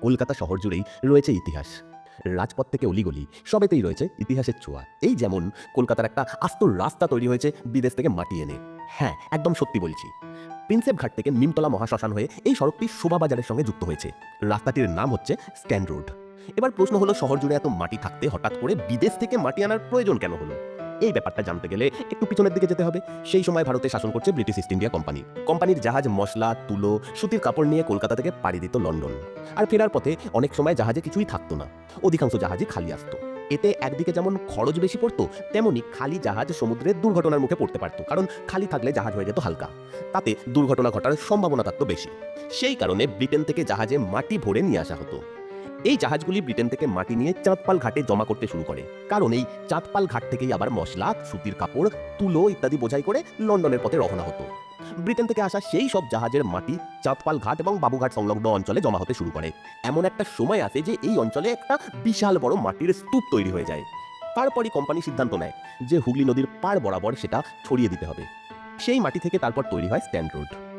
কলকাতা শহর জুড়েই রয়েছে ইতিহাস। রাজপথ থেকে অলিগলি, সবেতেই রয়েছে ইতিহাসের ছোঁয়া। এই যেমন কলকাতার একটা আস্ত রাস্তা তৈরি হয়েছে বিদেশ থেকে মাটি এনে। হ্যাঁ একদম সত্যি বলছি। প্রিন্সেপ ঘাট থেকে নিমতলা মহাশ্মশান হয়ে এই সড়কটি শোভাবাজারের সঙ্গে যুক্ত হয়েছে। রাস্তাটির নাম হচ্ছে স্ট্যান্ড রোড। এবার প্রশ্ন হলো, শহর জুড়ে এত মাটি থাকতে হঠাৎ করে বিদেশ থেকে মাটি আনার প্রয়োজন কেন হলো? এই ব্যাপারটা জানতে গেলে একটু পিছনের দিকে যেতে হবে। সেই সময় ভারতে শাসন করছে ব্রিটিশ ইস্ট ইন্ডিয়া কোম্পানি কোম্পানির জাহাজ, মশলা, তুলো, সুতির কাপড় নিয়ে কলকাতা থেকে পাড়ি দিত লন্ডন। আর ফেরার পথে অনেক সময় জাহাজে কিছুই থাকতো না। অধিকাংশ জাহাজই খালি আসতো। এতে একদিকে যেমন খরচ বেশি পড়তো, তেমনি খালি জাহাজ সমুদ্রের দুর্ঘটনার মুখে পড়তে পারতো। কারণ খালি থাকলে জাহাজ হয়ে যেত হালকা। তাতে দুর্ঘটনা ঘটার সম্ভাবনা থাকতো বেশি। সেই কারণে ব্রিটেন থেকে জাহাজে মাটি ভরে নিয়ে আসা হতো। এই জাহাজগুলি ব্রিটেন থেকে মাটি নিয়ে চাঁদপাল ঘাটে জমা করতে শুরু করে। কারণ এই চাঁদপাল ঘাট থেকেই আবার মশলা, সুতির কাপড়, তুলো ইত্যাদি বোঝাই করে লন্ডনের পথে রওনা হতো। ব্রিটেন থেকে আসা সেই সব জাহাজের মাটি চাঁদপাল ঘাট এবং বাবুঘাট সংলগ্ন অঞ্চলে জমা হতে শুরু করে। এমন একটা সময় আসে যে এই অঞ্চলে একটা বিশাল বড় মাটির স্তূপ তৈরি হয়ে যায়। তারপরই কোম্পানি সিদ্ধান্ত নেয় যে হুগলি নদীর পার বরাবর সেটা ছড়িয়ে দিতে হবে। সেই মাটি থেকে তারপর তৈরি হয় স্ট্যান্ড রোড।